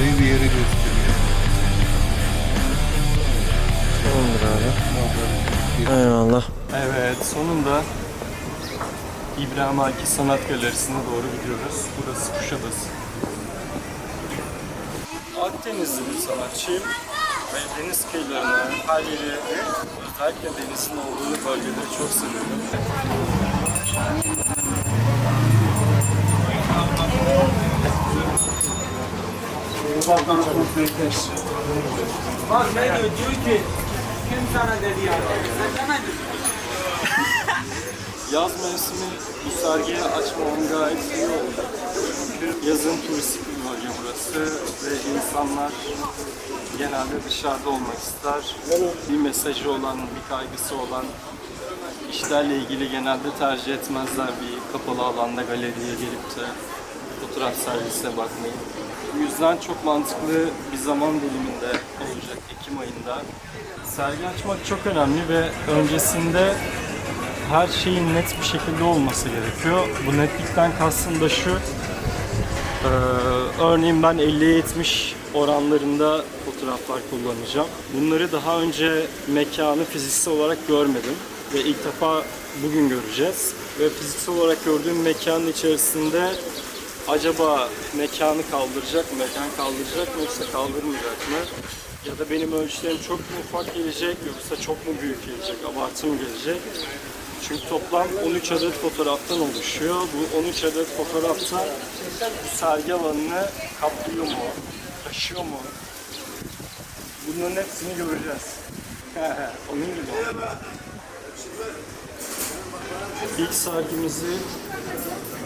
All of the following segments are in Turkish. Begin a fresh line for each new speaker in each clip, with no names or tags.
Burayı bir yere gösteriyor. Tamamdır abi. Eyvallah. Evet sonunda İbrahim Hakkı Sanat Galerisi'ne doğru gidiyoruz. Burası Kuşadası. Akdenizli bir sanatçıyım ve deniz kıyılarını, her yeri, özellikle denizin olduğu bölgeleri çok seviyorum.
Bak ne diyor? Diyor ki kim sana dedi ya? Sen demedin.
Yaz mevsimi bu sergiyi açmam gayet iyi oldu. Çünkü yazın turistik bir bölge burası ve insanlar genelde dışarıda olmak ister. Bir mesajı olan, bir kaygısı olan işlerle ilgili genelde tercih etmezler bir kapalı alanda galeriye gelip de fotoğraf sergisine bakmayı. Yüzden çok mantıklı bir zaman diliminde olacak Ekim ayında. Sergi açmak çok önemli ve öncesinde her şeyin net bir şekilde olması gerekiyor. Bu netlikten kastım da şu. Ee, örneğin ben 50'ye 70 oranlarında fotoğraflar kullanacağım. Bunları daha önce mekanı fiziksel olarak görmedim ve ilk defa bugün göreceğiz. Ve fiziksel olarak gördüğüm mekanın içerisinde acaba mekanı kaldıracak mı, mekan kaldıracak mı yoksa kaldırmayacak mı? Ya da benim ölçülerim çok mu ufak gelecek yoksa çok mu büyük gelecek, abartı mı gelecek? Çünkü toplam 13 adet fotoğraftan oluşuyor. Bu 13 adet fotoğrafta sergi alanını kaplıyor mu? Taşıyor mu? Bunların hepsini göreceğiz. Onun gibi. İlk sergimizi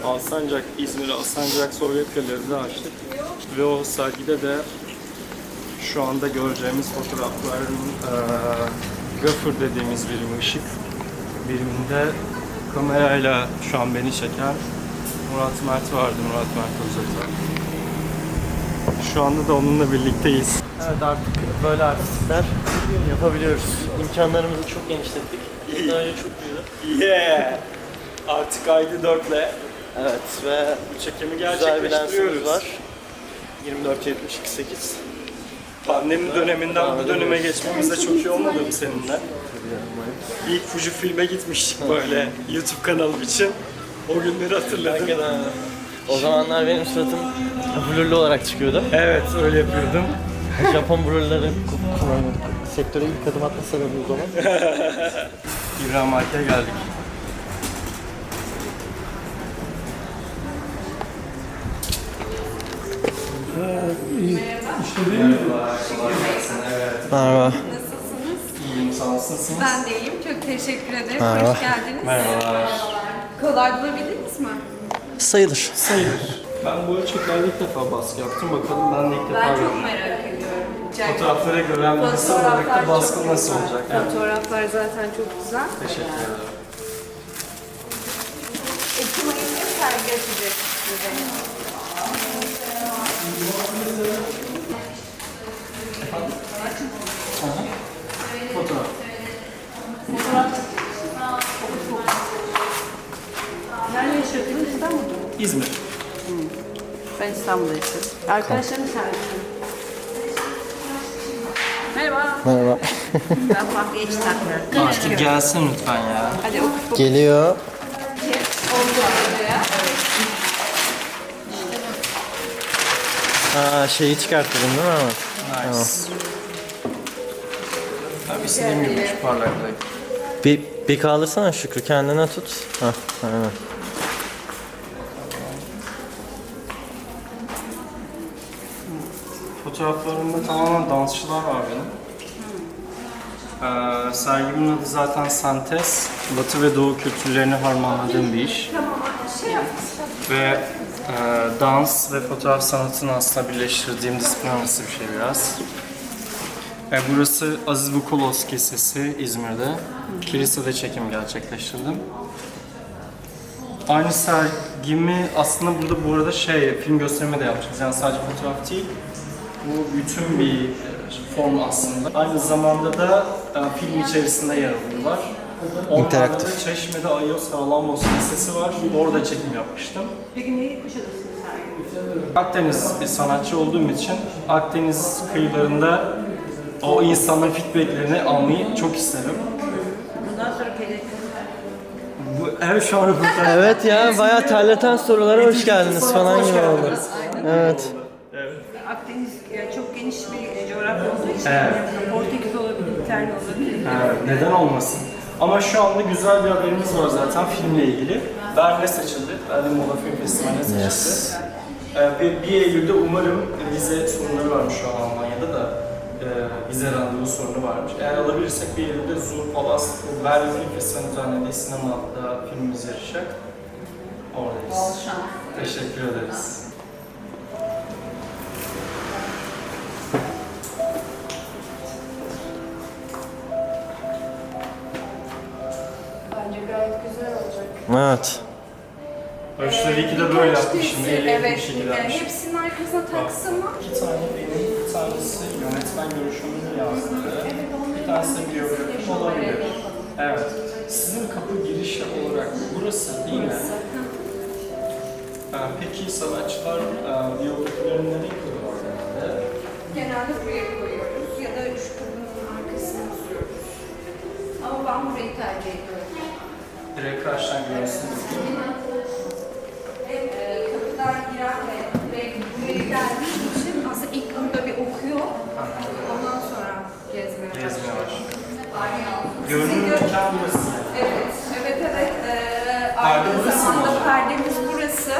Alsancak, İzmir Alsancak Sovyet Galeri'de açtık. Ve o sergide de şu anda göreceğimiz fotoğrafların eee gafır dediğimiz birim ışık biriminde kamerayla şu an beni çeken Murat Mert vardı, Murat Mert Özözer. Şu anda da onunla birlikteyiz.
Evet artık böyle artistler yapabiliyoruz. İmkanlarımızı çok genişlettik. Daha önce çok büyüdü.
Yeah! Artık ayda 4'le
Evet ve
bu çekimi
güzel bir lensimiz
gerçekleştiriyoruz.
var. 24-72-8.
Pandemi döneminden bu döneme geçmemiz de çok iyi olmadı mı seninle? İlk Fuji filme gitmiştik böyle YouTube kanalım için. O günleri hatırladım.
O zamanlar benim suratım blurlu olarak çıkıyordu.
Evet öyle yapıyordum.
Japon blurları ku- kullanıyorduk. Sektöre ilk adım atma sebebi o zaman.
İbrahim Ak'e geldik.
Merhaba.
İyiyim sağ olasın.
Ben de iyiyim. Çok teşekkür ederim.
Merhaba.
Hoş geldiniz.
Merhabalar.
Kolay bulabildiniz mi?
Sayılır.
Sayılır. Ben bu ölçeklerde ilk defa baskı yaptım. Bakalım ben de ilk defa
Ben çok
görüyorum.
merak Gerçekten.
Fotoğraflara gören birisi olarak da
çok
baskı nasıl
güzel.
olacak? Yani.
Fotoğraflar zaten çok güzel.
Teşekkür ederim.
Ekim ayında sergi açacak size.
Fotoğraf.
Nerede yaşıyordunuz? İstanbul'da mı?
İzmir.
Ben İstanbul'da yaşıyorum. Arkadaşlarım sergisi. Merhaba.
Merhaba.
Ben Fahriye Çıtaklı.
Artık gelsin lütfen ya.
Hadi oku.
Geliyor.
Oldu oraya.
Aa, şeyi çıkarttım değil mi ama?
Nice. Abi istediğim gibi şu parlaklık.
Bir, bir kaldırsana Şükrü kendine tut. Hah, aynen.
Fotoğraflarımda tamamen dansçılar var benim. Ee, sergimin adı zaten Sentez. Batı ve Doğu kültürlerini harmanladığım bir iş. Ve e, dans ve fotoğraf sanatını aslında birleştirdiğim disiplin arası bir şey biraz. E, burası Aziz Bukolos Kilisesi İzmir'de. Kilisede çekim gerçekleştirdim. Aynı sergimi aslında burada bu arada şey film gösterimi de yapacağız. Yani sadece fotoğraf değil. Bu bütün bir e, form aslında. Aynı zamanda da e, film içerisinde yer alıyorlar. Onlarda
İnteraktif.
da Çeşme'de Ayos Haralambos Lisesi var. Orada çekim yapmıştım.
Peki neyi Kuşadası'nda sergi?
Akdeniz bir sanatçı olduğum için Akdeniz kıyılarında o insanların feedbacklerini almayı çok isterim.
Bundan sonra hedefiniz
Evet şu an röportaj.
Evet ya bayağı terleten sorulara hoş geldiniz falan gibi oldu. Evet.
Evet.
Portekiz olabilir, İtalya olabilir.
Evet, neden olmasın? Ama şu anda güzel bir haberimiz var zaten filmle ilgili. Berlin'e seçildi. Berlin Moda Film Festivali'ne seçildi.
Yes.
Ee, ve 1 Eylül'de umarım vize sorunları varmış şu an Almanya'da da e, vize randevu sorunu varmış. Eğer alabilirsek 1 Eylül'de Zur Palast Berlin Film Festivali düzenlediği sinemada filmimiz yarışacak. Oradayız. Teşekkür ederiz.
Evet.
Ölçüleri iki de böyle yapmışım.
Birisi,
Elle bir
evet,
şekilde
yani
yapmışım.
hepsinin arkasına taksın mı?
İki tane benim, bir tanesi yönetmen görüşümünü yazdı.
Evet,
Bir tanesi biyografi olabilir. Evet. Sizin kapı girişi olarak burası değil mi? Ee, Peki sanatçılar e, biyografilerini nereye koyuyorlar genelde?
Genelde buraya koyuyoruz ya da şu kapının arkasına asıyoruz. Ama ben burayı tercih ediyorum.
Direkt karşıdan görüyorsunuz.
Hem e, kapıdan giren ve, buraya geldiği için aslında ilk burada bir okuyor. Ondan sonra gezmeye başlıyor.
Gezmeye başlıyor. Mekan burası.
Evet, evet, evet. Ee,
Perde burası mı
perdemiz burası.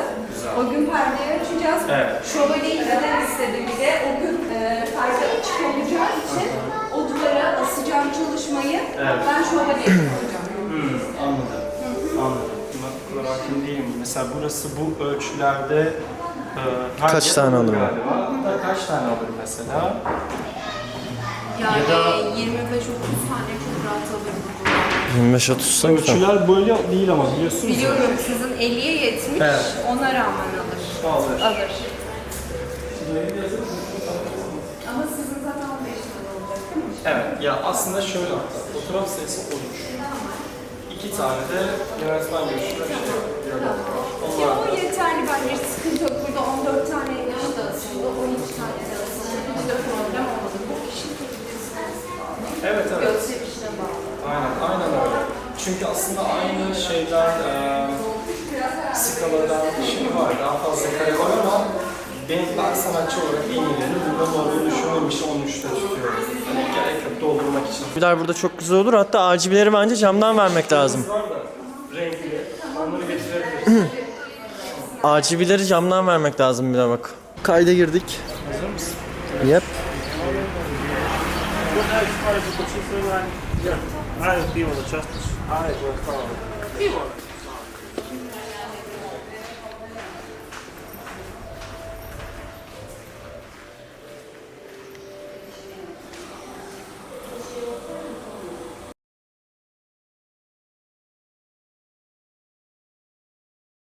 O gün perdeyi açacağız.
Evet.
Şövalyeyi neden istedim bir de o gün e, perde açık olacağı için o duvara asacağım çalışmayı
Evet.
ben şövalyeyi yapacağım.
Hmm, anladım. Anladım. Buna bu kadar hakim değilim. Mesela burası bu ölçülerde e, her
Kaç
yer
tane alır?
Galiba. Kaç tane alır mesela?
Yani
Ya da-
25-30 tane çok rahat alırım burada.
25-30 sakın.
Ölçüler böyle değil ama biliyorsunuz.
Biliyorum sizin 50'ye 70,
Evet.
ona rağmen alır.
Alır.
Alır. Ama sizin zaten 15 tane olacak değil mi?
Evet, ya aslında şöyle hatta, fotoğraf sayısı 13. İki tane de görüşüyle şey var. Onlar
o
da
yeterli bence sıkıntı yok. Burada 14 tane işte asıldı, 12 tane de asıldı. Hiç de problem olmadı. Bu kişi
Evet, evet.
gösterişine bağlı.
Aynen, aynen öyle. Çünkü aslında aynı şeyden, e, skaladan şey var, daha fazla kare var ama benim, ben sanatçı olarak en iyilerini burada olduğunu düşündüğüm için 13'te tutuyorum. Hani gerek yok doldurmak için.
Biler burada çok güzel olur. Hatta RGB'leri bence camdan vermek lazım.
Var da renkli, onları getirebiliriz.
RGB'leri camdan vermek lazım bir de bak. Kayda girdik.
Hazır mısın?
Yep.
Falar.